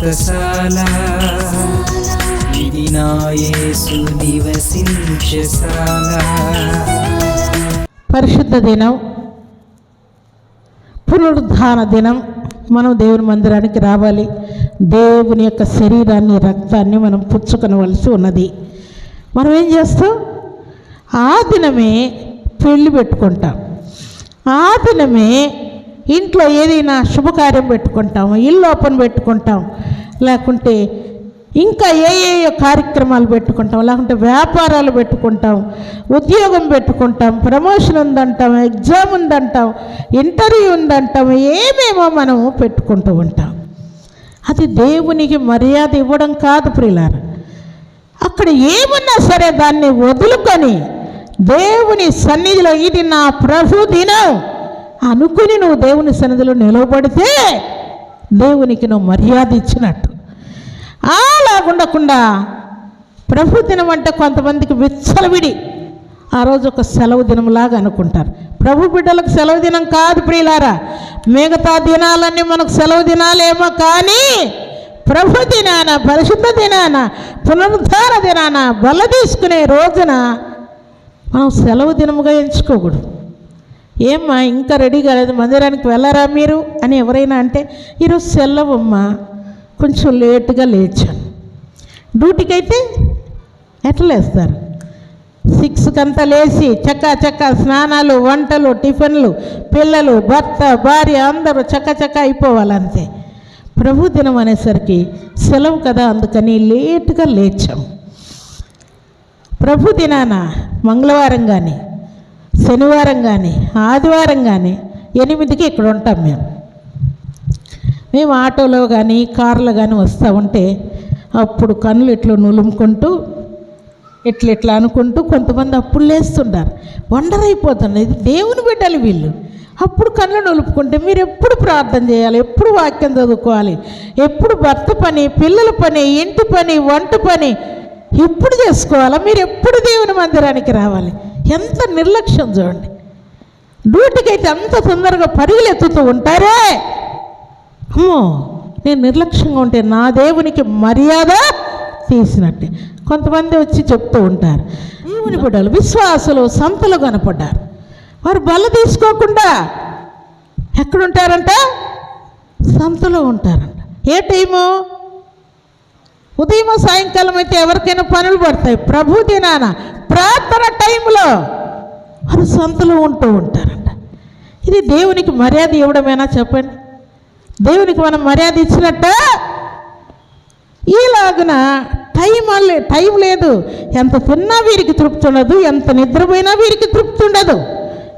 వ్రతశాల ఇది నా యేసు నివసించశాల పరిశుద్ధ దినం పునరుద్ధాన దినం. మనం దేవుని మందిరానికి రావాలి. దేవుని యొక్క శరీరాన్ని రక్తాన్ని మనం పుచ్చుకొనవలసి ఉన్నది. మనం ఏం చేస్తాం? ఆ దినమే పెళ్ళి పెట్టుకుంటాం. ఆ దినమే ఇంట్లో ఏదైనా శుభకార్యం పెట్టుకుంటాం ఇల్లు ఓపెన్ పెట్టుకుంటాం లేకుంటే ఇంకా ఏ ఏ కార్యక్రమాలు పెట్టుకుంటాం లేకుంటే వ్యాపారాలు పెట్టుకుంటాం ఉద్యోగం పెట్టుకుంటాం ప్రమోషన్ ఉందంటాం ఎగ్జామ్ ఉందంటాం ఇంటర్వ్యూ ఉందంటాం ఏమేమో మనం పెట్టుకుంటూ ఉంటాం. అది దేవునికి మర్యాద ఇవ్వడం కాదు ప్రియులారా. అక్కడ ఏమున్నా సరే దాన్ని వదులుకొని దేవుని సన్నిధిలో ఇది నా ప్రభు దినం. అనుకుని నువ్వు దేవుని సన్నిధిలో నిలవబడితే దేవునికి నువ్వు మర్యాద ఇచ్చినట్టు. అలా ఉండకుండా ప్రభు దినం అంటే కొంతమందికి విచ్చలవిడి. ఆ రోజు ఒక సెలవు దినంలాగా అనుకుంటారు. ప్రభు బిడ్డలకు సెలవు దినం కాదు ప్రియులారా. మిగతా దినాలన్నీ మనకు సెలవు దినాలేమో కానీ ప్రభు దినాన పరిశుద్ధ దినాన పునరుద్ధార దినాన బల తీసుకునే రోజున మనం సెలవు దినముగా ఎంచుకోకూడదు. ఏమ్మా ఇంకా రెడీ కాలేదు మందిరానికి వెళ్ళరా మీరు? అని ఎవరైనా అంటే ఈరోజు సెలవమ్మా కొంచెం లేటుగా లేచాను. డ్యూటీకి అయితే ఎట్లా లేస్తారు? సిక్స్కి అంతా లేచి చక్క చక్క స్నానాలు వంటలు టిఫిన్లు పిల్లలు భర్త భార్య అందరూ చక్క చక్క అయిపోవాలంతే. ప్రభు దినం అనేసరికి సెలవు కదా అందుకని లేటుగా లేచాం. ప్రభు దినాన మంగళవారం కానీ శనివారం కానీ ఆదివారం కానీ ఎనిమిదికి ఇక్కడ ఉంటాం మేము. మేము ఆటోలో కానీ కార్లో కానీ వస్తూ ఉంటే అప్పుడు కళ్ళు ఇట్లా నులుముకుంటూ ఇట్లా ఇట్లా అనుకుంటూ కొంతమంది అప్పుడు లేస్తుంటారు. వండర్ అయిపోతుంది ఇది దేవుని బిడ్డలు వీళ్ళు. అప్పుడు కళ్ళు నులుపుకుంటే మీరు ఎప్పుడు ప్రార్థన చేయాలి? ఎప్పుడు వాక్యం చదువుకోవాలి? ఎప్పుడు భర్త పని పిల్లల పని ఇంటి పని వంట పని? ఎప్పుడు చేసుకోవాలా? మీరు ఎప్పుడు దేవుని మందిరానికి రావాలి? ఎంత నిర్లక్ష్యం చూడండి. డ్యూటీకి అయితే అంత తొందరగా పరుగులు ఎత్తుతూ ఉంటారే. అమ్మో నేను నిర్లక్ష్యంగా ఉంటే నా దేవునికి మర్యాద తీసినట్టే. కొంతమంది వచ్చి చెప్తూ ఉంటారు. దేవుని బిడ్డలు విశ్వాసులు సంతలు కనపడ్డారు. వారు బల్ల తీసుకోకుండా ఎక్కడుంటారంట? సంతలో ఉంటారంట. ఏ టైము? ఉదయం సాయంకాలం అయితే ఎవరికైనా పనులు పడతాయి. ప్రభు దినాన ప్రార్థన టైంలో వారు సంతలో ఉంటూ ఉంటారంట. ఇది దేవునికి మర్యాద ఇవ్వడమేనా చెప్పండి? దేవునికి మనం మర్యాద ఇచ్చినట్ట? ఈలాగున టైం అల్లే- టైం లేదు. ఎంత తిన్నా వీరికి తృప్తి ఉండదు ఎంత నిద్రపోయినా వీరికి తృప్తి ఉండదు.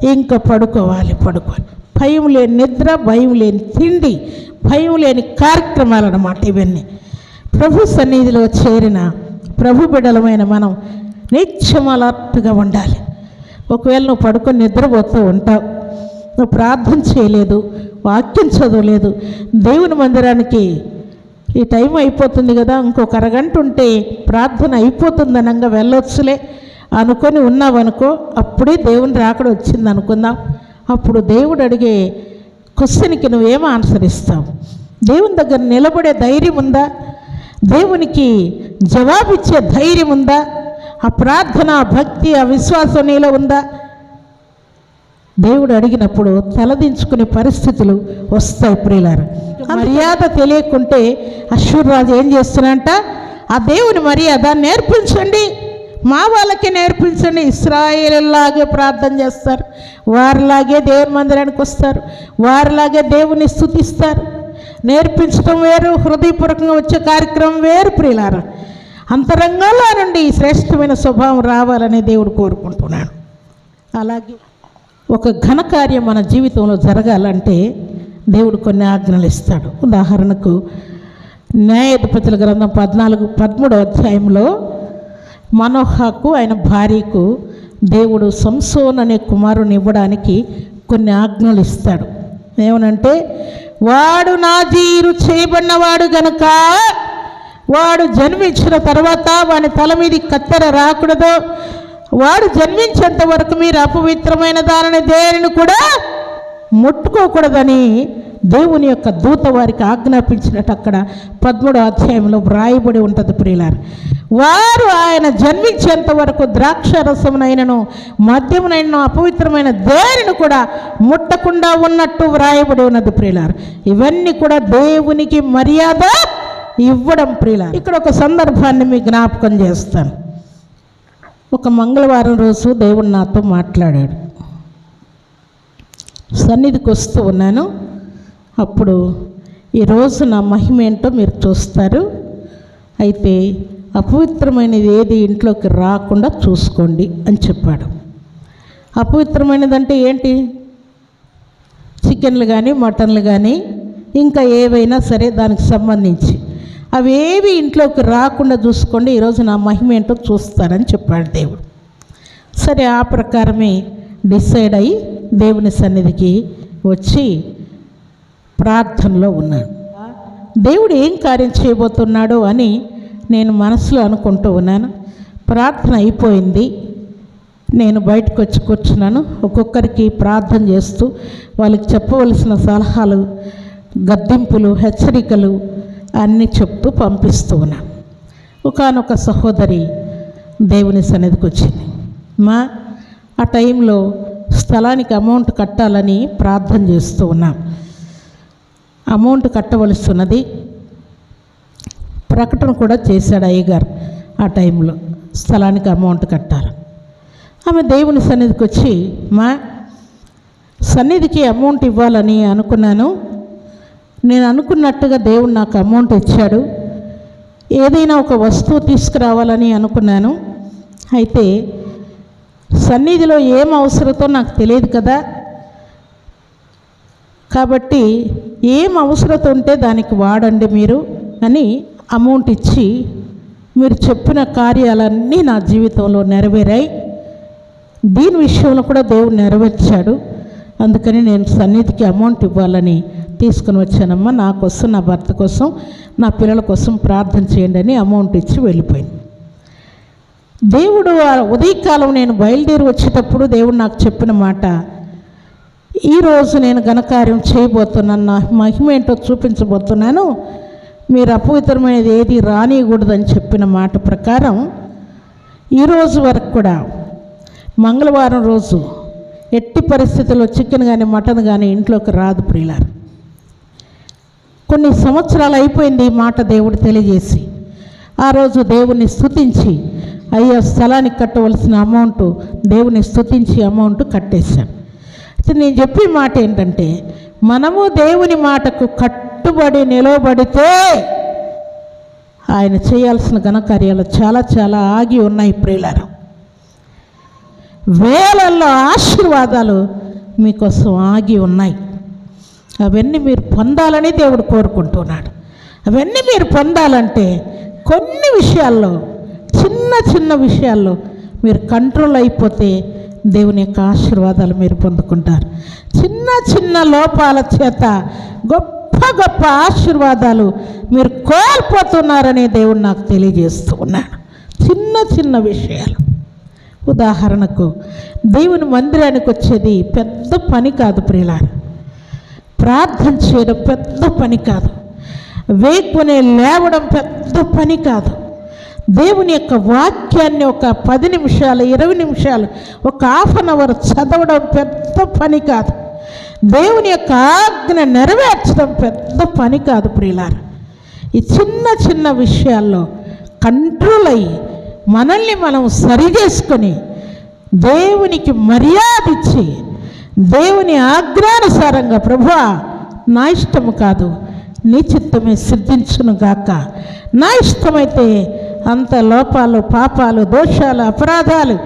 ఇంకా పడుకోవాలి పడుకోవాలి. భయం లేని నిద్ర భయం లేని తిండి భయం లేని కార్యక్రమాలు అన్నమాట ఇవన్నీ. ప్రభు సన్నిధిలో చేరిన ప్రభు బిడలమైన మనం నిత్యం అలర్ట్గా ఉండాలి. ఒకవేళ నువ్వు పడుకొని నిద్రపోతూ ఉంటావు నువ్వు ప్రార్థన చేయలేదు వాక్యం చదవలేదు దేవుని మందిరానికి ఈ టైం అయిపోతుంది కదా ఇంకొక అరగంట ఉంటే ప్రార్థన అయిపోతుంది అనంగా వెళ్ళొచ్చులే అనుకొని ఉన్నావనుకో అప్పుడే దేవుని రాకడ వచ్చింది అనుకుందాం. అప్పుడు దేవుడు అడిగే క్వశ్చన్కి నువ్వేం ఆన్సర్ ఇస్తావు? దేవుని దగ్గర నిలబడే ధైర్యం ఉందా? దేవునికి జవాబిచ్చే ధైర్యం ఉందా? ఆ ప్రార్థన భక్తి ఆ విశ్వాసం నీలో ఉందా? దేవుడు అడిగినప్పుడు తలదించుకునే పరిస్థితులు వస్తాయి ప్రియులారు. మర్యాద తెలియకుంటే అశ్వరాజు ఏం చేస్తున్నంట ఆ దేవుని మర్యాద నేర్పించండి. మా వాళ్ళకి నేర్పించండి. ఇస్రాయేల్లాగే ప్రార్థన చేస్తారు. వారిలాగే దేవుని మందిరానికి వస్తారు. వారిలాగే దేవుని స్థుతిస్తారు. నేర్పించడం వేరు హృదయపూర్వకంగా వచ్చే కార్యక్రమం వేరు ప్రియులారా. అంతరంగంలో నుండి ఈ శ్రేష్టమైన స్వభావం రావాలని దేవుడు కోరుకుంటున్నాడు. అలాగే ఒక ఘనకార్యం మన జీవితంలో జరగాలంటే దేవుడు కొన్ని ఆజ్ఞలు ఇస్తాడు. ఉదాహరణకు న్యాయాధిపతుల గ్రంథం పద్నాలుగు పదమూడో అధ్యాయంలో మనోహకు ఆయన భార్యకు దేవుడు సంసోన్ అనే కుమారుని ఇవ్వడానికి కొన్ని ఆజ్ఞలు ఇస్తాడు. ఏమనంటే వాడు నాజీరు చేయబడినవాడు గనుక వాడు జన్మించిన తర్వాత వాని తల మీద కత్తెర రాకూడదు. వాడు జన్మించేంత వరకు మీరు అపవిత్రమైన దానిని దేనిని కూడా ముట్టుకోకూడదని దేవుని యొక్క దూత వారికి ఆజ్ఞాపించినట్టు అక్కడ పద్మూడో అధ్యాయంలో వ్రాయబడి ఉంటుంది ప్రియులారు. వారు ఆయన జన్మించేంత వరకు ద్రాక్ష రసమునైనను మద్యమునైనను అపవిత్రమైన దేనిని కూడా ముట్టకుండా ఉన్నట్టు వ్రాయబడి ఉన్నది ప్రియులారు. ఇవన్నీ కూడా దేవునికి మర్యాద ఇవ్వడం ప్రియులారు. ఇక్కడ ఒక సందర్భాన్ని మీకు జ్ఞాపకం చేస్తాను. ఒక మంగళవారం రోజు దేవుడు నాతో మాట్లాడాడు. సన్నిధికి వస్తూ ఉన్నాను. అప్పుడు ఈరోజు నా మహిమ ఏంటో మీరు చూస్తారు. అయితే అపవిత్రమైనది ఏది ఇంట్లోకి రాకుండా చూసుకోండి అని చెప్పాడు. అపవిత్రమైనది అంటే ఏంటి? చికెన్లు కానీ మటన్లు కానీ ఇంకా ఏవైనా సరే దానికి సంబంధించి. అవి ఏవి ఇంట్లోకి రాకుండా చూసుకోండి ఈరోజు నా మహిమ ఏంటో చూస్తానని చెప్పాడు దేవుడు. సరే ఆ ప్రకారమే డిసైడ్ అయ్యి దేవుని సన్నిధికి వచ్చి ప్రార్థనలో ఉన్నాడు. దేవుడు ఏం కార్యం చేయబోతున్నాడో అని నేను మనసులో అనుకుంటూ ఉన్నాను. ప్రార్థన అయిపోయింది. నేను బయటకు వచ్చి కూర్చున్నాను. ఒక్కొక్కరికి ప్రార్థన చేస్తూ వాళ్ళకి చెప్పవలసిన సలహాలు గద్దింపులు హెచ్చరికలు అన్నీ చెప్తూ పంపిస్తూ ఉన్నాను ఒకనొక సహోదరి దేవుని సన్నిధికి వచ్చింది. మా ఆ టైంలో స్థలానికి అమౌంట్ కట్టాలని ప్రార్థన చేస్తూ ఉన్నాం. అమౌంట్ కట్టవలసి ఉన్నది. ప్రకటన కూడా చేశాడు అయ్యగారు ఆ టైంలో. స్థలానికి అమౌంట్ కట్టాలి ఆమె దేవుని సన్నిధికి వచ్చి మా సన్నిధికి అమౌంట్ ఇవ్వాలని అనుకున్నాను. నేను అనుకున్నట్టుగా దేవుడు నాకు అమౌంట్ ఇచ్చాడు. ఏదైనా ఒక వస్తువు తీసుకురావాలని అనుకున్నాను. అయితే సన్నిధిలో ఏం అవసరతో నాకు తెలియదు కదా. కాబట్టి ఏం అవసరత ఉంటే దానికి వాడండి మీరు అని అమౌంట్ ఇచ్చి మీరు చెప్పిన కార్యాలన్నీ నా జీవితంలో నెరవేరాయి. దీని విషయంలో కూడా దేవుడు నెరవేర్చాడు. అందుకని నేను సన్నిధికి అమౌంట్ ఇవ్వాలని తీసుకుని వచ్చానమ్మా. నా కోసం నా భర్త కోసం నా పిల్లల కోసం ప్రార్థన చేయండి అని అమౌంట్ ఇచ్చి వెళ్ళిపోయింది. దేవుడు ఉదయకాలం నేను బయలుదేరి వచ్చేటప్పుడు దేవుడు నాకు చెప్పిన మాట ఈరోజు నేను ఘనకార్యం చేయబోతున్నాను నా మహిమ ఏంటో చూపించబోతున్నాను. మీరు అపవిత్రమైనది ఏది రానియకూడదని చెప్పిన మాట ప్రకారం ఈరోజు వరకు కూడా మంగళవారం రోజు ఎట్టి పరిస్థితుల్లో చికెన్ కానీ మటన్ కానీ ఇంట్లోకి రాదు ప్రియులారు. కొన్ని సంవత్సరాలు అయిపోయింది ఈ మాట దేవుడు తెలియజేసి. ఆ రోజు దేవుని స్థుతించి అయ్యా స్థలానికి కట్టవలసిన అమౌంట్ దేవుని స్థుతించి అమౌంట్ కట్టేశాను. నేను చెప్పే మాట ఏంటంటే మనము దేవుని మాటకు కట్ కట్టుబడి నిలవబడితే ఆయన చేయాల్సిన ఘనకార్యాలు చాలా చాలా ఆగి ఉన్నాయి ప్రియులారు. వేలల్లో ఆశీర్వాదాలు మీకోసం ఆగి ఉన్నాయి. అవన్నీ మీరు పొందాలని దేవుడు కోరుకుంటున్నాడు. అవన్నీ మీరు పొందాలంటే కొన్ని విషయాల్లో చిన్న చిన్న విషయాల్లో మీరు కంట్రోల్ అయిపోతే దేవుని యొక్క ఆశీర్వాదాలు మీరు పొందుకుంటారు. చిన్న చిన్న లోపాల చేత గొప్ప గొప్ప ఆశీర్వాదాలు మీరు కోల్పోతున్నారని దేవుడు నాకు తెలియజేస్తూ ఉన్నాడు చిన్న చిన్న విషయాలు. ఉదాహరణకు దేవుని మందిరానికి వచ్చేది పెద్ద పని కాదు ప్రియులారు. ప్రార్థన చేయడం పెద్ద పని కాదు. వేకునే లేవడం పెద్ద పని కాదు. దేవుని యొక్క వాక్యాన్ని ఒక పది నిమిషాలు ఇరవై నిమిషాలు ఒక హాఫ్ అన్ అవర్ చదవడం పెద్ద పని కాదు. దేవుని యొక్క ఆజ్ఞ నెరవేర్చడం పెద్ద పని కాదు ప్రియులారు. ఈ చిన్న చిన్న విషయాల్లో కంట్రోల్ అయ్యి మనల్ని మనం సరిచేసుకొని దేవునికి మర్యాద ఇచ్చి దేవుని ఆజ్ఞానుసారంగా ప్రభువా నా ఇష్టము కాదు నీ చిత్తమే సిద్ధించును గాక. నా ఇష్టమైతే అంత లోపాలు పాపాలు దోషాలు అపరాధాలు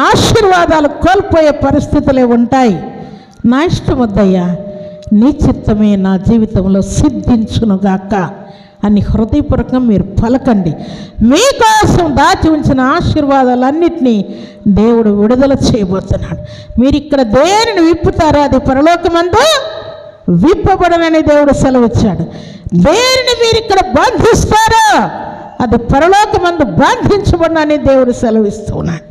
ఆశీర్వాదాలు కోల్పోయే పరిస్థితులే ఉంటాయి. నా ఇష్టం వద్దయ్యా. నీ చిత్తమే నా జీవితంలో సిద్ధించునుగాక అని హృదయపూర్వకంగా మీరు పలకండి. మీకోసం దాచి ఉంచిన ఆశీర్వాదాలన్నింటినీ దేవుడు విడుదల చేయబోతున్నాడు. మీరు ఇక్కడ దేనిని విప్పుతారో అది పరలోకమందు విప్పబడనని దేవుడు సెలవిచ్చాడు. దేనిని మీరు ఇక్కడ బంధిస్తారో అది పరలోకమందు బంధించబడనని దేవుడు సెలవిస్తున్నాడు.